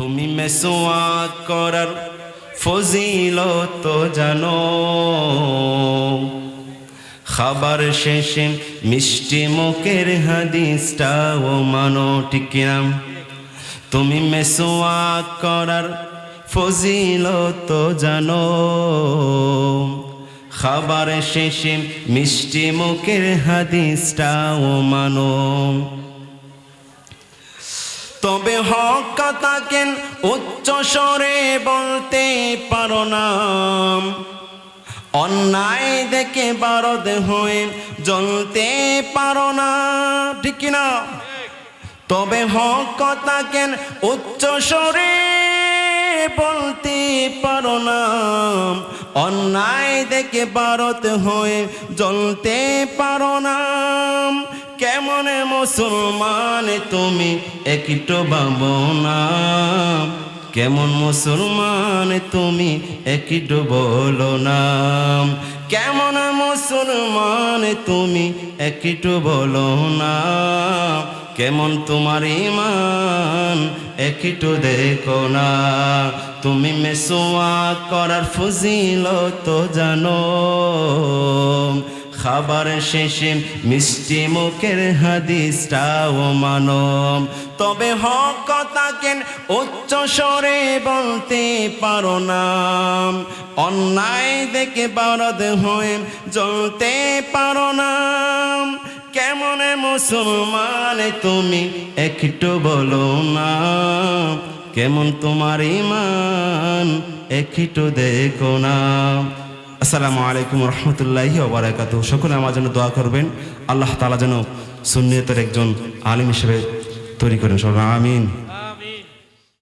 তুমি মেসোয়াক করার ফজিলত জানো। খাবার শেষে মিষ্টি মুখের হাদিসটাও মানো, ঠিক তুমি মেসোয়াক করার ফজিলত জানো। খাবার শেষে মিষ্টি মুখের হাদিসটাও মানো। তবে হক কথাকেন উচ্চ স্বরে বলতে পারো না। অন্যায় দেখে বারদ হয়ে জ্বলতে পারো না। ঠিক না? তবে হক কথাকেন উচ্চ স্বরে বলতে পারো না। অন্যায় দেখে ভারত হয়ে জ্বলতে পারো না। কেমন মুসলমান তুমি? একটু ভাবো না। কেমন মুসলমান তুমি? একটু বলো না। কেমন মুসলমান তুমি? একটু বলো না। কেমন তোমার ইমান একটু দেখো না। তুমি মেসোয়া করার ফজিল তো জানো। খাবার শেষে মিষ্টি মুখের হাদিসটাও মানো তবে হক কথাকেন উচ্চ স্বরে বলতে পারো না। অন্যায় দেখে বারদ হয়ে জ্বলতে পারো না। কেমন মুসলমান তুমি একটু বলো না। কেমন তোমার ইমান একটু দেখো না। আসসালামু আলাইকুম রহমতুল্লাহি ওবরাকাত সকলে আমার জন্য দোয়া করবেন। আল্লাহ তালা যেন সুন্নিয়তের একজন আলিম হিসেবে তৈরি করেন। সব আমিন।